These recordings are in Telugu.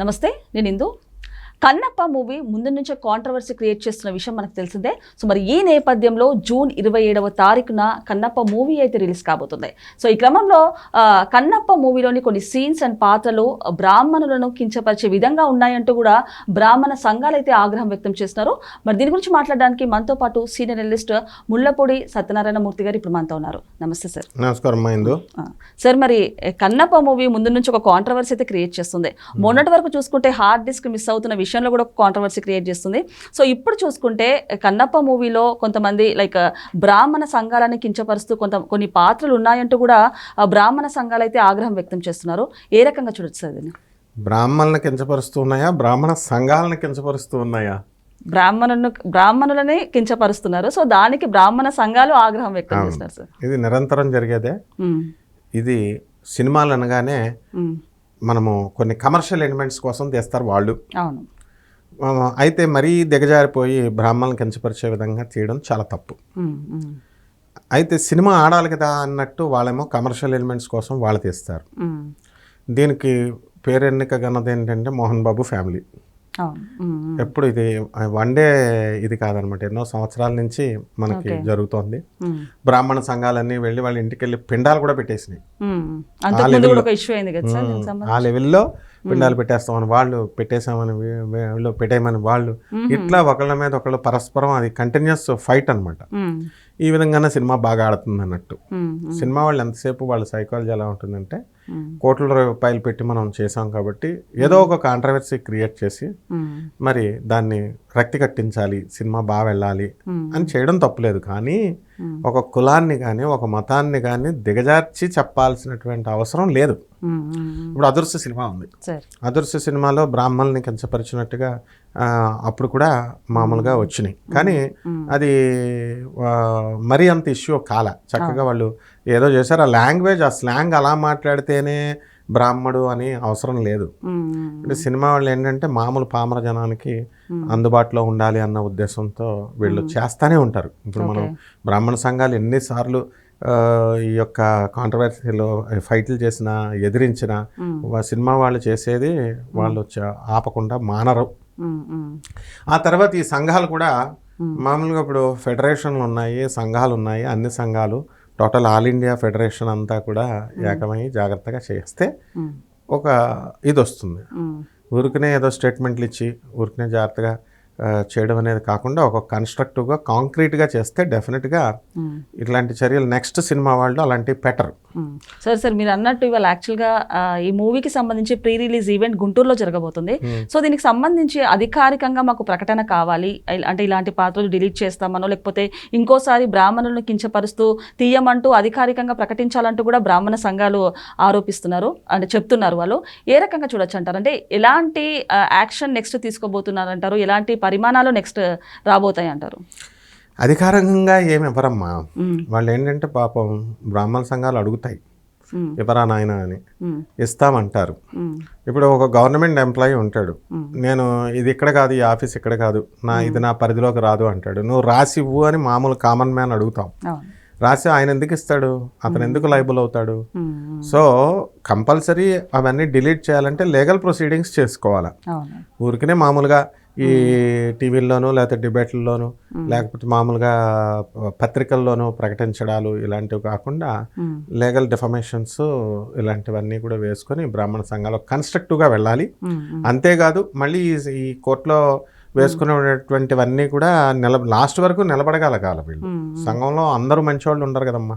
నమస్తే నేను ఇందు. కన్నప్ప మూవీ ముందు నుంచే కాంట్రవర్సీ క్రియేట్ చేస్తున్న విషయం మనకు తెలిసిందే. సో మరి ఈ నేపథ్యంలో జూన్ ఇరవై ఏడవ తారీఖున కన్నప్ప మూవీ అయితే రిలీజ్ కాబోతుంది. సో ఈ క్రమంలో కన్నప్ప మూవీలోని కొన్ని సీన్స్ అండ్ పాత్రలు బ్రాహ్మణులను కించపరిచే విధంగా ఉన్నాయంటూ కూడా బ్రాహ్మణ సంఘాలు అయితే ఆగ్రహం వ్యక్తం చేస్తున్నారు. మరి దీని గురించి మాట్లాడడానికి మనతో పాటు సీనియర్ అనలిస్ట్ ముళ్ళపూడి సత్యనారాయణ మూర్తి గారు ఇప్పుడు మనతో ఉన్నారు. నమస్తే సార్. నమస్కారం సార్ మరి కన్నప్ప మూవీ ముందు నుంచి ఒక కాంట్రవర్సీ అయితే క్రియేట్ చేస్తుంది. మొన్నటి వరకు చూసుకుంటే హార్డ్ డిస్క్ మిస్ అవుతున్న విషయంలో కూడా ఒక కాంట్రవర్సీ క్రియేట్ చేస్తుంది. సో ఇప్పుడు చూసుకుంటే కన్నప్ప మూవీలో కొంతమంది లైక్ బ్రాహ్మణ సంఘాలని కించపరుస్తూ కొంత కొన్ని పాత్రలు ఉన్నాయంటూ కూడా బ్రాహ్మణ సంఘాలు అయితే ఆగ్రహం వ్యక్తం చేస్తున్నారు. ఏ రకంగా చూడొచ్చు దీన్ని? బ్రాహ్మణులను కించపరుస్తూ ఉన్నాయా? బ్రాహ్మణ సంఘాలను కించపరుస్తూ ఉన్నాయా? బ్రాహ్మణులను బ్రాహ్మణులని కించపరుస్తున్నారు. సో దానికి బ్రాహ్మణ సంఘాలు ఆగ్రహం వ్యక్తం చేస్తున్నారు సార్. ఇది నిరంతరం జరిగేదే. ఇది సినిమాలు అనగానే మనము కొన్ని కమర్షియల్ ఎలిమెంట్స్ కోసం తీస్తారు వాళ్ళు. అవును. అయితే మరీ దిగజారిపోయి బ్రాహ్మణులను కించపరిచే విధంగా తీయడం చాలా తప్పు. అయితే సినిమా ఆడాలి కదా అన్నట్టు వాళ్ళేమో కమర్షియల్ ఎలిమెంట్స్ కోసం వాళ్ళు తీస్తారు. దీనికి పేరెన్నిక గన్నది ఏంటంటే మోహన్ బాబు ఫ్యామిలీ ఎప్పుడు ఇది వన్ డే ఇది కాదనమాట. ఎన్నో సంవత్సరాల నుంచి మనకి. జరుగుతోంది. బ్రాహ్మణ సంఘాలన్నీ వెళ్ళి వాళ్ళ ఇంటికి వెళ్ళి పిండాలు కూడా పెట్టేసినాయి. ఆ లెవెల్లో పిండాలు పెట్టేస్తామని వాళ్ళు పెట్టేసామని వీళ్ళు పెట్టేయమని వాళ్ళు ఇట్లా ఒకళ్ళ మీద ఒకళ్ళు పరస్పరం అది కంటిన్యూస్ ఫైట్ అన్నమాట మ్మ్. ఈ విధంగానే సినిమా బాగా ఆడుతుంది అన్నట్టు. సినిమా వాళ్ళు ఎంతసేపు వాళ్ళ సైకాలజీ ఎలా ఉంటుందంటే. కోట్ల రూపాయలు పెట్టి మనం చేసాం కాబట్టి ఏదో ఒక కాంట్రవర్సీ క్రియేట్ చేసి. మరి దాన్ని రక్తి కట్టించాలి సినిమా బాగా వెళ్ళాలి. అని చేయడం తప్పులేదు కానీ. ఒక కులాన్ని కానీ ఒక మతాన్ని కానీ దిగజార్చి చెప్పాల్సినటువంటి అవసరం లేదు. ఇప్పుడు అదృశ్య సినిమా ఉంది అదృశ్య సినిమాలో బ్రాహ్మణుల్ని కించపరిచినట్టుగా అప్పుడు కూడా మామూలుగా వచ్చినాయి. కానీ. అది మరీ అంత ఇష్యూ కాల. చక్కగా వాళ్ళు ఏదో చేశారు. ఆ లాంగ్వేజ్ ఆ స్లాంగ్ అలా మాట్లాడితేనే బ్రాహ్మడు అని అవసరం లేదు. అంటే సినిమా వాళ్ళు ఏంటంటే మామూలు పామర జనానికి అందుబాటులో ఉండాలి అన్న ఉద్దేశంతో వీళ్ళు చేస్తానే ఉంటారు. ఇప్పుడు మనం బ్రాహ్మణ సంఘాలు ఎన్నిసార్లు ఈ యొక్క కాంట్రవర్సీలో ఫైట్లు చేసిన ఎదిరించిన సినిమా వాళ్ళు చేసేది వాళ్ళు ఆపకుండా మానరు. ఆ తర్వాత ఈ సంఘాలు కూడా మామూలుగా ఇప్పుడు ఫెడరేషన్లు ఉన్నాయి సంఘాలు ఉన్నాయి అన్ని సంఘాలు టోటల్ ఆల్ ఇండియా ఫెడరేషన్ అంతా కూడా ఏకమై జాగ్రత్తగా చేస్తే. ఒక ఇది వస్తుంది. ఊరికనే ఏదో స్టేట్మెంట్లు ఇచ్చి ఊరికనే జాగ్రత్తగా చేయడం అనేది కాకుండా ఒక కన్స్ట్రక్టివ్గా కాంక్రీట్గా చేస్తే డెఫినెట్గా. ఇట్లాంటి చర్యలు నెక్స్ట్ సినిమా వాళ్ళు అలాంటివి పెట్టరు. సార్ సార్ మీరు అన్నట్టు ఇవాళ యాక్చువల్గా ఈ మూవీకి సంబంధించి ప్రీ రిలీజ్ ఈవెంట్ గుంటూరులో జరగబోతుంది. సో దీనికి సంబంధించి అధికారికంగా మాకు ప్రకటన కావాలి. అంటే ఇలాంటి పాత్రలు డిలీట్ చేస్తామనో లేకపోతే ఇంకోసారి బ్రాహ్మణులను కించపరుస్తూ తీయమంటూ అధికారికంగా ప్రకటించాలంటూ కూడా బ్రాహ్మణ సంఘాలు ఆరోపిస్తున్నారు. అంటే చెప్తున్నారు వాళ్ళు. ఏ రకంగా చూడొచ్చు అంటారు? అంటే ఎలాంటి యాక్షన్ నెక్స్ట్ తీసుకోబోతున్నారు అంటారు ఎలాంటి పరిమాణాలు నెక్స్ట్ రాబోతాయి అంటారు అధికారికంగా ఏమి ఇవ్వరమ్మా మ్మ్. వాళ్ళు ఏంటంటే పాపం బ్రాహ్మణ సంఘాలు అడుగుతాయి. ఇవ్వరా నాయన అని. ఇస్తామంటారు. ఇప్పుడు ఒక గవర్నమెంట్ ఎంప్లాయీ ఉంటాడు. నేను ఇది ఇక్కడ కాదు ఈ ఆఫీస్ ఇక్కడ కాదు నా ఇది నా పరిధిలోకి రాదు అంటాడు నువ్వు రాసి ఇవ్వు అని మామూలు కామన్ మ్యాన్ అడుగుతాం రాసి ఆయన ఎందుకు ఇస్తాడు? అతను ఎందుకు లైబుల్ అవుతాడు. సో కంపల్సరీ అవన్నీ డిలీట్ చేయాలంటే లీగల్ ప్రొసీడింగ్స్ చేసుకోవాలి. ఊరికనే మామూలుగా ఈ టీవీల్లోనూ లేకపోతే డిబేట్లలోనూ లేకపోతే మామూలుగా పత్రికల్లోనూ ప్రకటించడాలు ఇలాంటివి కాకుండా. లీగల్ డిఫమేషన్స్ ఇలాంటివన్నీ కూడా వేసుకొని బ్రాహ్మణ సంఘాలు కన్స్ట్రక్టివ్గా వెళ్ళాలి. అంతేకాదు మళ్ళీ ఈ కోర్టులో వేసుకునేటువంటివన్నీ కూడా నిల లాస్ట్ వరకు నిలబడగలగాల వీళ్ళు. సంఘంలో అందరూ మంచివాళ్ళు ఉండరు కదమ్మా.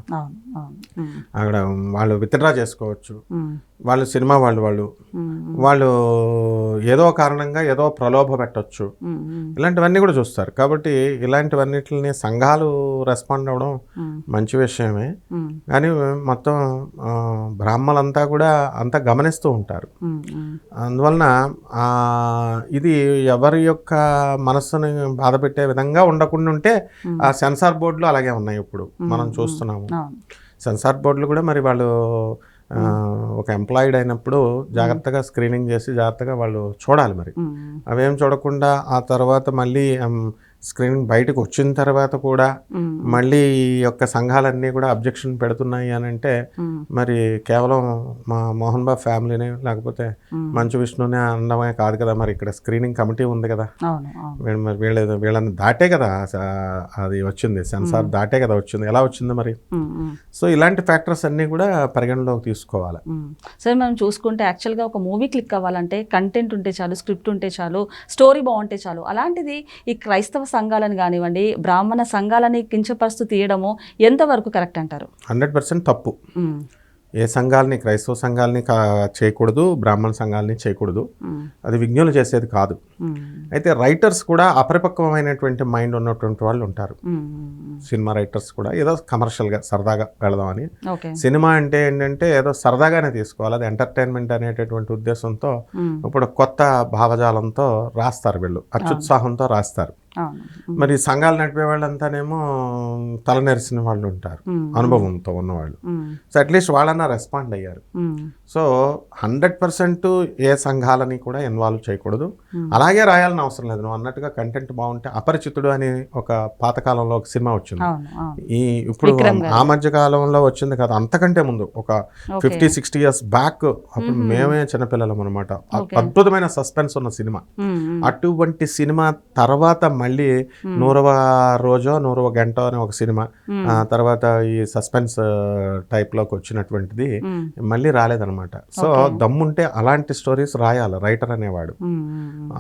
అక్కడ వాళ్ళు విత్డ్రా చేసుకోవచ్చు. వాళ్ళు సినిమా వాళ్ళు వాళ్ళు. వాళ్ళు ఏదో కారణంగా ఏదో ప్రలోభ. మ్మ్. ఇలాంటివన్నీ కూడా చూస్తారు కాబట్టి ఇలాంటివన్నిటిని సంఘాలు రెస్పాండ్ అవ్వడం. మంచి విషయమే. కానీ మొత్తం బ్రాహ్మలంతా కూడా అంతా గమనిస్తూ ఉంటారు. అందువలన ఇది ఎవరి యొక్క మనస్సుని బాధ పెట్టే విధంగా ఉండకుండా ఉంటే ఆ సెన్సార్ బోర్డులు అలాగే ఉన్నాయి ఇప్పుడు మనం చూస్తున్నాము సెన్సార్ బోర్డులు కూడా మరి వాళ్ళు ఒక ఎంప్లాయిడ్ అయినప్పుడు జాగ్రత్తగా స్క్రీనింగ్ చేసి జాగ్రత్తగా వాళ్ళు చూడాలి మరి. అవేం చూడకుండా ఆ తర్వాత మళ్ళీ స్క్రీనింగ్ బయటకు వచ్చిన తర్వాత కూడా. మళ్ళీ ఈ యొక్క సంఘాలన్నీ కూడా అబ్జెక్షన్ పెడుతున్నాయి అని అంటే. మరి కేవలం మా మోహన్ బాబు ఫ్యామిలీని లేకపోతే. మంచు విష్ణునే అనడమే కాదు కదా మరి ఇక్కడ స్క్రీనింగ్ కమిటీ ఉంది కదా మరి వీళ్ళ వీళ్ళని దాటే కదా అది వచ్చింది సెన్సార్ దాటే కదా వచ్చింది ఎలా వచ్చింది మరి. సో ఇలాంటి ఫ్యాక్టర్స్ అన్నీ కూడా పరిగణలోకి తీసుకోవాలి. సరే మనం చూసుకుంటే యాక్చువల్గా ఒక మూవీ క్లిక్ అవ్వాలంటే కంటెంట్ ఉంటే చాలు స్క్రిప్ట్ ఉంటే చాలు స్టోరీ బాగుంటే చాలు అలాంటిది ఈ క్రైస్తవ సంఘాలను కానివ్వండి బ్రాహ్మణ సంఘాలని కించపరుస్తూ తీయడము ఎంతవరకు కరెక్ట్ అంటారు హండ్రెడ్ పర్సెంట్ తప్పు. ఏ సంఘాలని క్రైస్తవ సంఘాలని చేయకూడదు బ్రాహ్మణ సంఘాలని చేయకూడదు. అది విజ్ఞులు చేసేది కాదు. అయితే రైటర్స్ కూడా అపరిపక్వమైనటువంటి మైండ్ ఉన్నటువంటి వాళ్ళు ఉంటారు. సినిమా రైటర్స్ కూడా ఏదో కమర్షియల్గా సరదాగా వెళదామని సినిమా అంటే ఏంటంటే ఏదో సరదాగానే తీసుకోవాలి అది ఎంటర్టైన్మెంట్ అనేటటువంటి ఉద్దేశంతో. ఇప్పుడు కొత్త భావజాలంతో రాస్తారు వీళ్ళు అత్యుత్సాహంతో రాస్తారు. మరి సంఘాలు నడిపే వాళ్ళంతానేమో తలనెరిసిన వాళ్ళు ఉంటారు. అనుభవంతో ఉన్నవాళ్ళు. సో అట్లీస్ట్ వాళ్ళన్నా రెస్పాండ్ అయ్యారు. సో హండ్రెడ్ పర్సెంట్ ఏ సంఘాలని కూడా ఇన్వాల్వ్ చేయకూడదు. అలాగే రాయాలని అవసరం లేదు. నువ్వు అన్నట్టుగా కంటెంట్ బాగుంటే అపరిచితుడు అని ఒక పాతకాలంలో ఒక సినిమా వచ్చింది. ఈ ఇప్పుడు. ఆ మధ్య కాలంలో వచ్చింది కదా అంతకంటే ముందు ఒక ఫిఫ్టీ సిక్స్టీ ఇయర్స్ బ్యాక్ అప్పుడు మేమే చిన్నపిల్లలం అనమాట. అద్భుతమైన సస్పెన్స్ ఉన్న సినిమా. అటువంటి సినిమా తర్వాత మళ్ళీ నూరవ రోజో నూరవ గంట అనే ఒక సినిమా తర్వాత ఈ సస్పెన్స్ టైప్లోకి వచ్చినటువంటిది. మళ్ళీ రాలేదన్నమాట. సో దమ్ముంటే అలాంటి స్టోరీస్ రాయాలి రైటర్ అనేవాడు.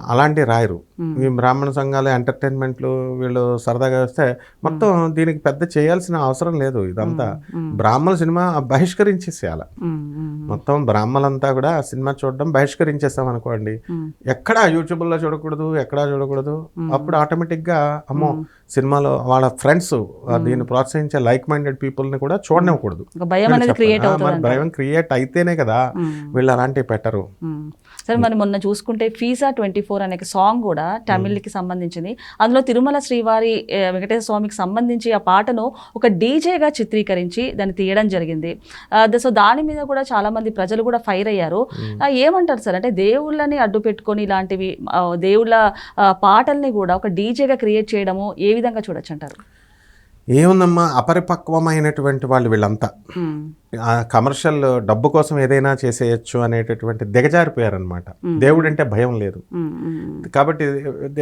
అలాంటి రాయరు. ఈ బ్రాహ్మణ సంఘాలు ఎంటర్టైన్మెంట్లు వీళ్ళు సరదాగా వస్తే మొత్తం దీనికి పెద్ద చేయాల్సిన అవసరం లేదు ఇదంతా. బ్రాహ్మణ సినిమా బహిష్కరించేసేయాలి. మొత్తం బ్రాహ్మలంతా కూడా ఆ సినిమా చూడడం బహిష్కరించేస్తాం అనుకోండి. ఎక్కడా యూట్యూబ్లో చూడకూడదు ఎక్కడా చూడకూడదు. అప్పుడు ఆటోమేటిక్గా అమ్మో సినిమాలో వాళ్ళ ఫ్రెండ్స్ దీన్ని ప్రోత్సహించే లైక్ మైండెడ్ పీపుల్ని కూడా చూడనివ్వకూడదు. భయం. క్రియేట్ ఆ, అవుతుంది మరి భయం క్రియేట్ అయితేనే కదా వీళ్ళు అలాంటివి పెట్టరు. సరే మరి మొన్న చూసుకుంటే ఫీజా ట్వంటీ ఫోర్ అనే సాంగ్ కూడా తమిళ్కి సంబంధించింది. అందులో తిరుమల శ్రీవారి వెంకటేశ్వర స్వామికి సంబంధించి ఆ పాటను ఒక డీజేగా చిత్రీకరించి దాన్ని తీయడం జరిగింది. సో దాని మీద కూడా చాలా మంది ప్రజలు కూడా ఫైర్ అయ్యారు. ఏమంటారు సార్? అంటే దేవుళ్ళని అడ్డు పెట్టుకొని ఇలాంటివి దేవుళ్ళ పాటల్ని కూడా ఒక డీజేగా క్రియేట్ చేయడము ఏ విధంగా చూడొచ్చు అంటారు? ఏముందమ్మా? అపరిపక్వమైనటువంటి వాళ్ళు వీళ్ళంతా. ఆ కమర్షియల్ డబ్బు కోసం ఏదైనా చేసేయచ్చు అనేటటువంటి దిగజారిపోయారనమాట దేవుడు అంటే భయం లేదు. కాబట్టి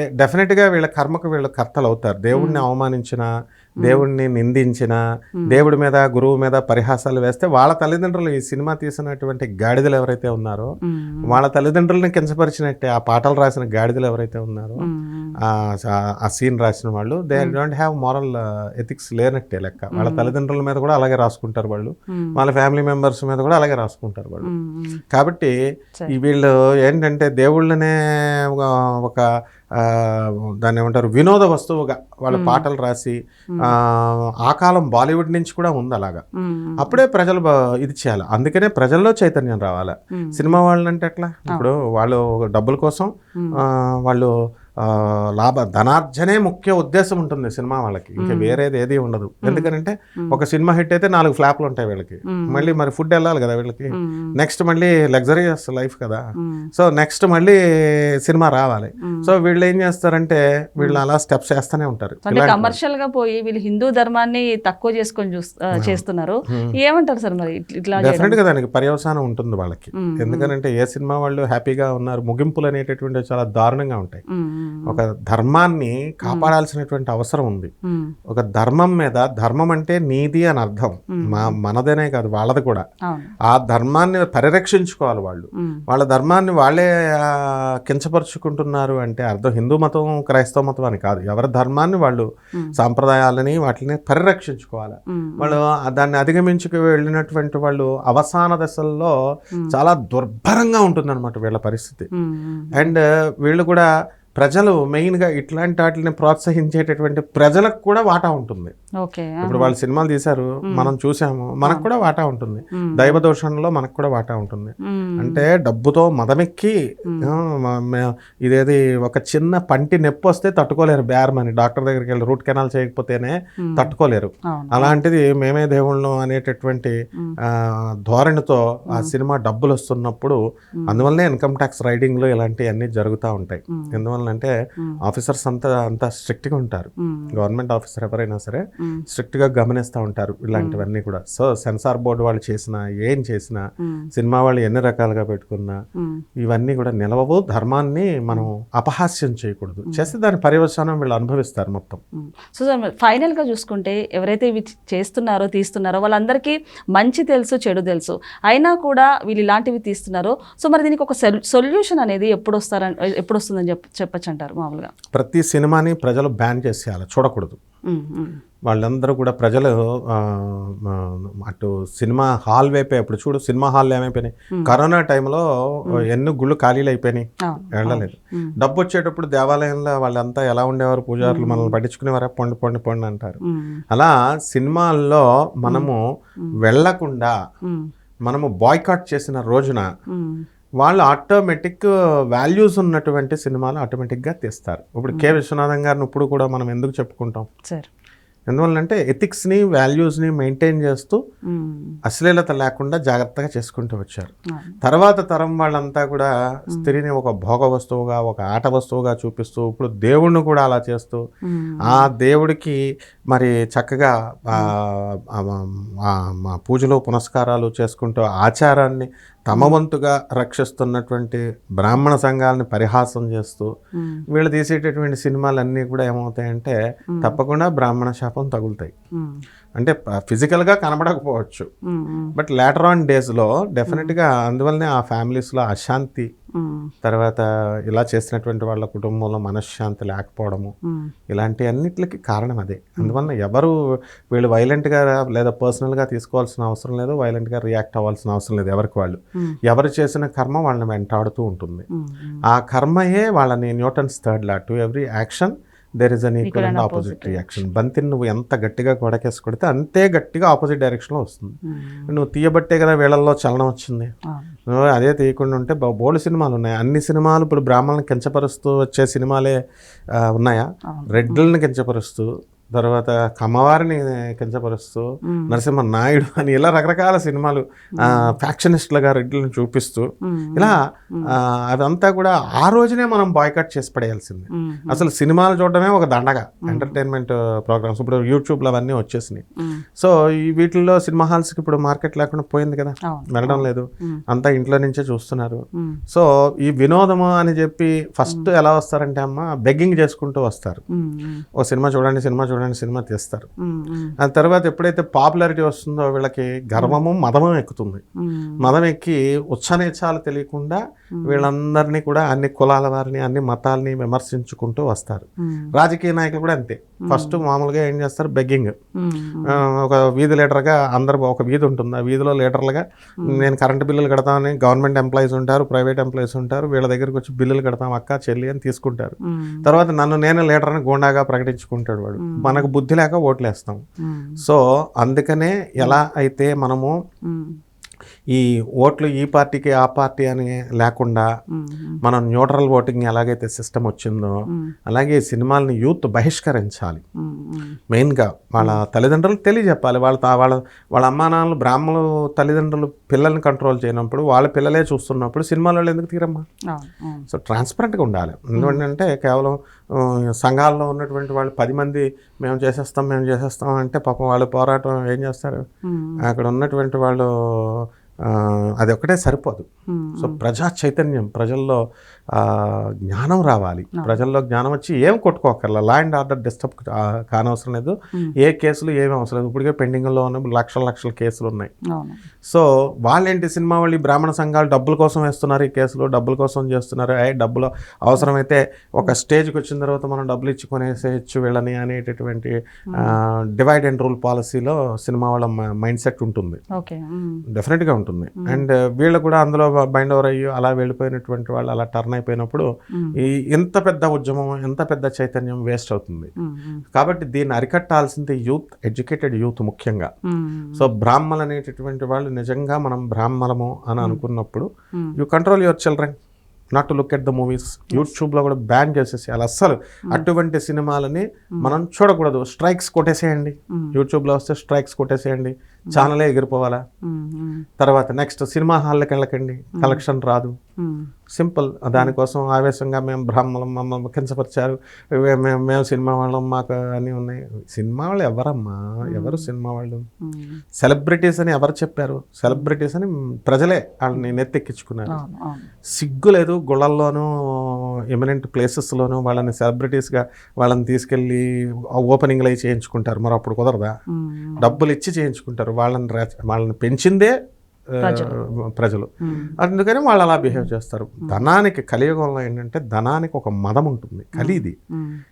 డెఫినెట్గా వీళ్ళ కర్మకు వీళ్ళు కర్తలు అవుతారు దేవుడిని అవమానించిన దేవుడిని నిందించిన దేవుడి మీద గురువు మీద పరిహాసాలు వేస్తే వాళ్ళ తల్లిదండ్రులు ఈ సినిమా తీసినటువంటి గాడిదలు ఎవరైతే ఉన్నారో. వాళ్ళ తల్లిదండ్రులని కించపరిచినట్టే ఆ పాటలు రాసిన గాడిదలు ఎవరైతే ఉన్నారో. ఆ- సీన్ రాసిన వాళ్ళు they don't have moral ethics లేనట్టే లెక్క వాళ్ళ తల్లిదండ్రుల మీద కూడా అలాగే రాసుకుంటారు వాళ్ళు. వాళ్ళ ఫ్యామిలీ మెంబర్స్ మీద కూడా అలాగే రాసుకుంటారు వాళ్ళు. కాబట్టి వీళ్ళు ఏంటంటే దేవుళ్ళనే ఒక- దాన్ని ఏమంటారు వినోద వస్తువుగా వాళ్ళ పాటలు రాసి ఆ, కాలం బాలీవుడ్ నుంచి కూడా ఉంది అలాగా. అప్పుడే ప్రజలు బా- ఇది చేయాలి. అందుకనే ప్రజల్లో చైతన్యం రావాలి. సినిమా వాళ్ళు అంటే ఎట్లా ఇప్పుడు వాళ్ళు డబ్బుల కోసం వాళ్ళు లాభ ధనార్జనే ముఖ్య ఉద్దేశం ఉంటుంది సినిమా వాళ్ళకి. ఇంకా వేరేది ఏది ఉండదు. ఎందుకంటే ఒక సినిమా హిట్ అయితే నాలుగు ఫ్లాప్లు ఉంటాయి వీళ్ళకి. మళ్ళీ మరి ఫుడ్ వెళ్ళాలి కదా వీళ్ళకి. నెక్స్ట్ మళ్ళీ లగ్జరియస్ లైఫ్ కదా. సో నెక్స్ట్ మళ్ళీ సినిమా రావాలి. సో వీళ్ళు ఏం చేస్తారంటే వీళ్ళు అలా స్టెప్స్ చేస్తూనే ఉంటారు. కమర్షియల్గా పోయి వీళ్ళు హిందూ ధర్మాన్ని తక్కువ చేసుకొని చేస్తున్నారు. ఏమంటారు సార్ మరి ఇట్ల-? డెఫినెట్గా దానికి పర్యవసానం ఉంటుంది వాళ్ళకి. ఎందుకంటే ఏ సినిమా వాళ్ళు హ్యాపీగా ఉన్నారు ముగింపులు అనేటటువంటి చాలా దారుణంగా ఉంటాయి. ఒక ధర్మాన్ని కాపాడాల్సినటువంటి అవసరం ఉంది. ఒక ధర్మం మీద ధర్మం అంటే నీది అని అర్థం. మా మనదనే కాదు వాళ్ళది కూడా. ఆ ధర్మాన్ని పరిరక్షించుకోవాలి వాళ్ళు. వాళ్ళ ధర్మాన్ని వాళ్ళే కించపరుచుకుంటున్నారు అంటే అర్థం హిందూ మతం క్రైస్తవ మతం అని కాదు. ఎవరి ధర్మాన్ని వాళ్ళు సాంప్రదాయాలని వాటిని పరిరక్షించుకోవాలి. వాళ్ళు దాన్ని అధిగమించుకు వెళ్ళినటువంటి వాళ్ళు అవసాన దశల్లో చాలా దుర్భరంగా ఉంటుందన్నమాట వీళ్ళ పరిస్థితి. అండ్ వీళ్ళు కూడా ప్రజలు మెయిన్గా ఇట్లాంటి వాటిని ప్రోత్సహించేటటువంటి ప్రజలకు కూడా వాటా ఉంటుంది. ఇప్పుడు వాళ్ళు సినిమాలు తీశారు మనం చూసాము మనకు కూడా వాటా ఉంటుంది. దైవ దోషణలో మనకు కూడా వాటా ఉంటుంది. అంటే డబ్బుతో మదమెక్కి ఇదేది ఒక చిన్న పంటి నొప్పి వస్తే తట్టుకోలేరు బేరమని డాక్టర్ దగ్గరికి వెళ్ళి రూట్ కెనాల్ చేయకపోతేనే తట్టుకోలేరు. అలాంటిది మేమే దేవుళ్ళం అనేటటువంటి ధోరణితో ఆ సినిమా డబ్బులు వస్తున్నప్పుడు అందువల్లనే ఇన్కమ్ ట్యాక్స్ రైడింగ్లో ఇలాంటివన్నీ జరుగుతూ ఉంటాయి. ఎందువల్ల అంటే ఆఫీసర్స్ అంతా అంతా స్ట్రిక్ట్గా ఉంటారు. గవర్నమెంట్ ఆఫీసర్ ఎవరైనా సరే స్ట్రిక్ట్గా గమనిస్తూ ఉంటారు ఇలాంటివన్నీ కూడా. సో సెన్సార్ బోర్డు వాళ్ళు చేసినా ఏం చేసినా సినిమా వాళ్ళు ఎన్ని రకాలుగా పెట్టుకున్నా ఇవన్నీ కూడా నిలవవు. ధర్మాన్ని మనం అపహాస్యం చేయకూడదు. చేస్తే దాని పర్యవసానం వీళ్ళు అనుభవిస్తారు మొత్తం. సో సార్ ఫైనల్గా చూసుకుంటే ఎవరైతే ఇవి చేస్తున్నారో తీస్తున్నారో వాళ్ళందరికీ మంచి తెలుసు చెడు తెలుసు. అయినా కూడా వీళ్ళు ఇలాంటివి తీస్తున్నారో సో మరి దీనికి ఒక సొల్యూషన్ అనేది ఎప్పుడు వస్తారని ఎప్పుడు వస్తుందని చెప్ప చెప్పచ్చు అంటారు మామూలుగా. ప్రతి సినిమాని ప్రజలు బ్యాన్ చేసేయాలి చూడకూడదు. వాళ్ళందరూ కూడా ప్రజలు అటు సినిమా హాల్ వైపే ఇప్పుడు చూడు సినిమా హాల్ ఏమైపోయినాయి. కరోనా టైంలో ఎన్ని గుళ్ళు ఖాళీలు అయిపోయినాయి. వెళ్ళలేదు. డబ్బు వచ్చేటప్పుడు దేవాలయంలో వాళ్ళంతా ఎలా ఉండేవారు? పూజారులు మనల్ని పట్టించుకునేవారా? పొండి పొండి పొండి అంటారు. అలా సినిమాల్లో మనము వెళ్ళకుండా ఉమ్, మనము బాయ్కాట్ చేసిన రోజున వాళ్ళు ఆటోమేటిక్ వాల్యూస్ ఉన్నటువంటి సినిమాలు ఆటోమేటిక్గా తీస్తారు. ఇప్పుడు కె విశ్వనాథం గారిని ఇప్పుడు కూడా మనం ఎందుకు చెప్పుకుంటాం? సార్. ఎందువల్లంటే ఎథిక్స్ని వాల్యూస్ని మెయింటైన్ చేస్తూ అశ్లీలత లేకుండా జాగ్రత్తగా చేసుకుంటూ వచ్చారు. తర్వాత తరం వాళ్ళంతా కూడా స్త్రీని ఒక భోగ వస్తువుగా ఒక ఆట వస్తువుగా చూపిస్తూ ఇప్పుడు దేవుణ్ణి కూడా అలా చేస్తూ ఆ దేవుడికి మరి చక్కగా పూజలు పునస్కారాలు చేసుకుంటూ ఆచారాన్ని తమ వంతుగా రక్షిస్తున్నటువంటి బ్రాహ్మణ సంఘాలని పరిహాసం చేస్తూ వీళ్ళు తీసేటటువంటి సినిమాలన్నీ కూడా ఏమవుతాయంటే తప్పకుండా బ్రాహ్మణ శాపం తగులుతాయి. అంటే ఫిజికల్గా కనబడకపోవచ్చు. బట్ లేటర్ ఆన్ డేస్లో డెఫినెట్గా అందువల్లనే ఆ ఫ్యామిలీస్లో అశాంతి తర్వాత ఇలా చేసినటువంటి వాళ్ళ కుటుంబంలో మనశ్శాంతి లేకపోవడము ఇలాంటి అన్నిటికి కారణం అదే. అందువల్ల ఎవరు వీళ్ళు వైలెంట్గా లేదా పర్సనల్గా తీసుకోవాల్సిన అవసరం లేదు వైలెంట్గా రియాక్ట్ అవ్వాల్సిన అవసరం లేదు ఎవరికి వాళ్ళు. ఎవరు చేసిన కర్మ వాళ్ళని వెంటాడుతూ ఉంటుంది. ఆ కర్మయే వాళ్ళని Newton's third law to every action there is an equal and opposite reaction బంతిని నువ్వు ఎంత గట్టిగా గొడకేసి కొడితే అంతే గట్టిగా ఆపోజిట్ డైరెక్షన్లో వస్తుంది. ఉమ్, నువ్వు తీయబట్టే కదా వీళ్ళల్లో చలనం వచ్చింది. నువ్వు అదే తీయకుండా ఉంటే బా- బోల్డ్ సినిమాలు ఉన్నాయి. అన్ని సినిమాలు ఇప్పుడు బ్రాహ్మణులను కించపరుస్తూ వచ్చే సినిమాలే ఉన్నాయా. రెడ్లను కించపరుస్తూ తర్వాత కమ్మవారిని కించపరుస్తూ నరసింహ నాయుడు అని ఇలా రకరకాల సినిమాలు ఫ్యాక్షనిస్టులుగా రెడ్లను చూపిస్తూ ఇలా అదంతా కూడా ఆ రోజునే మనం బాయ్కట్ చేసి పడేయాల్సింది. అసలు సినిమాలు చూడడమే ఒక దండగా ఎంటర్టైన్మెంట్ ప్రోగ్రామ్స్. ఇప్పుడు యూట్యూబ్లో అవన్నీ వచ్చేసినాయి. సో ఈ వీటిల్లో సినిమా హాల్స్కి ఇప్పుడు మార్కెట్ లేకుండా పోయింది కదా. వెళ్ళడం లేదు. అంతా ఇంట్లో నుంచే చూస్తున్నారు. సో ఈ వినోదము అని చెప్పి ఫస్ట్ ఎలా వస్తారంటే అమ్మ బెగ్గింగ్ చేసుకుంటూ వస్తారు. ఓ సినిమా చూడండి సినిమా చూడండి సినిమా తీస్తారు. ఆ తర్వాత ఎప్పుడైతే పాపులారిటీ వస్తుందో వీళ్ళకి గర్వము మదము ఎక్కుతుంది. మదం ఎక్కి ఉచ్చనేచాలు తెలియకుండా వీళ్ళందరినీ కూడా అన్ని కులాల వారిని అన్ని మతాల్ని విమర్శించుకుంటూ వస్తారు. రాజకీయ నాయకులు కూడా అంతే. ఫస్ట్ మామూలుగా ఏం చేస్తారు? బెగ్గింగ్. ఒక వీధి లీడర్గా అందరు ఒక వీధి ఉంటుంది. ఆ వీధిలో లీడర్లుగా నేను కరెంటు బిల్లులు కడతామని గవర్నమెంట్ ఎంప్లాయీస్ ఉంటారు ప్రైవేట్ ఎంప్లాయీస్ ఉంటారు వీళ్ళ దగ్గరికి వచ్చి బిల్లులు కడతాం అక్క చెల్లి అని తీసుకుంటారు. తర్వాత నన్ను నేను లీడర్ అని గోండాగా ప్రకటించుకుంటాడు వాడు. మనకు బుద్ధి లేక ఓట్లేస్తాం. సో అందుకనే ఎలా అయితే మనము ఈ ఓట్లు ఈ పార్టీకి ఆ పార్టీ అని లేకుండా మనం న్యూట్రల్ ఓటింగ్ ఎలాగైతే సిస్టమ్ వచ్చిందో అలాగే సినిమాలని యూత్ బహిష్కరించాలి. మెయిన్గా వాళ్ళ తల్లిదండ్రులు తెలియజెప్పాలి. వాళ్ళ తా- వాళ్ళ వాళ్ళ అమ్మా నాన్నలు బ్రాహ్మణులు తల్లిదండ్రులు పిల్లల్ని కంట్రోల్ చేయనప్పుడు వాళ్ళ పిల్లలే చూస్తున్నప్పుడు సినిమాల ఎందుకు తీరమ్మా. సో ట్రాన్స్పరెంట్గా ఉండాలి. ఎందుకంటే కేవలం సంఘాల్లో ఉన్నటువంటి వాళ్ళు పది మంది మేము చేసేస్తాం మేము చేసేస్తాం అంటే పాపం వాళ్ళు పోరాటం ఏం చేస్తారు? అక్కడ ఉన్నటువంటి వాళ్ళు అది ఒకటే సరిపోదు. సో ప్రజా చైతన్యం ప్రజల్లో జ్ఞానం రావాలి. ప్రజల్లో జ్ఞానం వచ్చి ఏం కొట్టుకోకర్లా లా అండ్ ఆర్డర్ డిస్టర్బ్ కానవసరం లేదు. ఏ కేసులు ఏమీ అవసరం లేదు. ఇప్పటికే పెండింగ్లో ఉన్న లక్షల లక్షల కేసులు ఉన్నాయి. సో వాళ్ళేంటి సినిమా వాళ్ళు? ఈ బ్రాహ్మణ సంఘాలు డబ్బుల కోసం వేస్తున్నారు ఈ కేసులు డబ్బుల కోసం చేస్తున్నారు. ఏ డబ్బులు అవసరమైతే ఒక స్టేజ్కి వచ్చిన తర్వాత మనం డబ్బులు ఇచ్చి కొనేసేయచ్చు వీళ్ళని అనేటటువంటి డివైడ్ అండ్ రూల్ పాలసీలో సినిమా వాళ్ళ మైండ్ సెట్ ఉంటుంది. డెఫినెట్గా ఉంటుంది. అండ్ వీళ్ళు కూడా అందులో బైండ్ ఓవర్ అయ్యి అలా వెళ్ళిపోయినటువంటి వాళ్ళు అలా టర్న్ అయిపోయినప్పుడు. ఈ ఎంత పెద్ద ఉద్యమం ఎంత పెద్ద చైతన్యం వేస్ట్ అవుతుంది. కాబట్టి దీన్ని అరికట్టాల్సింది యూత్ ఎడ్యుకేటెడ్ యూత్ ముఖ్యంగా. సో బ్రాహ్మణులు అనేటటువంటి వాళ్ళు నిజంగా మనం బ్రాహ్మణము అని అనుకున్నప్పుడు. You control your children not to look at the movies యూట్యూబ్లో కూడా బ్యాన్ చేసేసేయాలి అస్సలు. అటువంటి సినిమాలని మనం చూడకూడదు. స్ట్రైక్స్ కొట్టేసేయండి. యూట్యూబ్లో వస్తే స్ట్రైక్స్ కొట్టేసేయండి. ఛానలే ఎగిరిపోవాలా? తర్వాత నెక్స్ట్ సినిమా హాల్కి వెళ్ళకండి కలెక్షన్ రాదు. సింపుల్. దానికోసం ఆవేశంగా మేము బ్రాహ్మణం మమ్మల్ని కించపరిచారు. మేము మేము సినిమా వాళ్ళం మాకు అన్నీ ఉన్నాయి. సినిమా వాళ్ళు ఎవరమ్మా? ఎవరు సినిమా వాళ్ళు. సెలబ్రిటీస్ అని ఎవరు చెప్పారు? సెలబ్రిటీస్ అని ప్రజలే వాళ్ళని నెత్తెక్కించుకున్నారు. సిగ్గు లేదు. గుళ్ళల్లోనూ ఎమినెంట్ ప్లేసెస్లోనూ వాళ్ళని సెలబ్రిటీస్గా వాళ్ళని తీసుకెళ్ళి ఓపెనింగ్లు అవి చేయించుకుంటారు. మరి అప్పుడు కుదరదా. డబ్బులు ఇచ్చి చేయించుకుంటారు. వాళ్ళని వాళ్ళని పెంచిందే ప్రజలు. అందుకని వాళ్ళు అలా బిహేవ్ చేస్తారు ధనానికి కలియుగంలో ఏంటంటే ధనానికి ఒక మదం ఉంటుంది కలిది.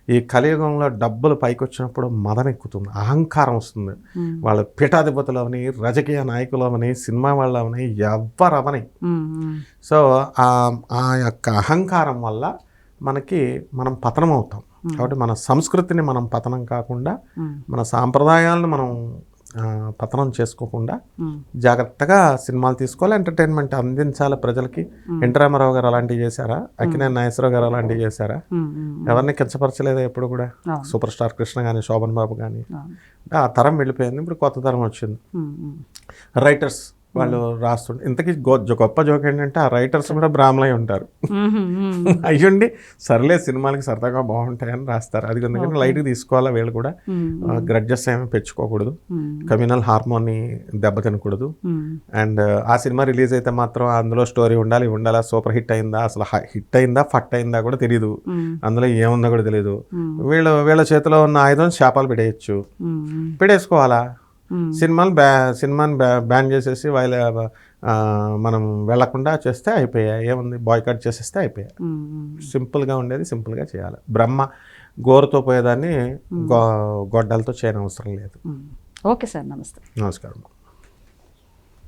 ఈ కలియుగంలో డబ్బులు పైకి వచ్చినప్పుడు మదం ఎక్కుతుంది అహంకారం వస్తుంది. వాళ్ళు పీఠాధిపతులు అవని రాజకీయ నాయకులు అవని సినిమా వాళ్ళు అవని. మ్మ్. సో ఆ ఆ యొక్క అహంకారం వల్ల మనకి మనం పతనం అవుతాం కాబట్టి మన సంస్కృతిని మనం పతనం కాకుండా. మన సాంప్రదాయాలను మనం పతనం చేసుకోకుండా. జాగ్రత్తగా సినిమాలు తీసుకోవాలి ఎంటర్టైన్మెంట్ అందించాలి ప్రజలకి ఎన్టీ రామారావు గారు అలాంటివి చేశారా అక్కినేని నాగేశ్వరరావు గారు అలాంటివి చేశారా. ఎవరిని కించపరచలేదా ఎప్పుడు కూడా. సూపర్ స్టార్ కృష్ణ కానీ శోభన్ బాబు కానీ. ఆ తరం వెళ్ళిపోయింది ఇప్పుడు కొత్త తరం వచ్చింది. రైటర్స్ వాళ్ళు రాస్తుండే ఇంతకీ గొ- గొప్ప జోక్ ఏంటంటే ఆ రైటర్స్ కూడా బ్రాహ్మణై ఉంటారు. అయ్యండి సర్లే సినిమాలకి సరదాగా బాగుంటాయని రాస్తారు అది ఎందుకంటే లైట్గా తీసుకోవాలా వీళ్ళు కూడా. గ్రడ్జెస్ ఏమీ పెంచుకోకూడదు. కమ్యూనల్ హార్మోన్ని దెబ్బతినకూడదు మ్మ్. అండ్ ఆ సినిమా రిలీజ్ అయితే మాత్రం అందులో స్టోరీ ఉండాలి ఉండాలా సూపర్ హిట్ అయిందా అసలు హిట్ అయిందా ఫట్ అయిందా కూడా తెలియదు. అందులో ఏముందో కూడా తెలియదు. వీళ్ళ వీళ్ళ చేతిలో ఉన్న ఆయుధం శాపాలు పెట్టేయచ్చు. పెట్టేసుకోవాలా. సినిమాలు బ్యా సినిమాని బ్యా బ్యాన్ చేసేసి వాళ్ళ మనం వెళ్ళకుండా చేస్తే అయిపోయాయి. ఏముంది? బాయ్కాట్ చేసేస్తే అయిపోయాయి. మ్మ్. సింపుల్గా ఉండేది సింపుల్గా చేయాలి. బ్రహ్మ గోరుతో పోయేదాన్ని గో గొడ్డలతో చేయనవసరం లేదు. ఓకే సార్ నమస్తే. నమస్కారం.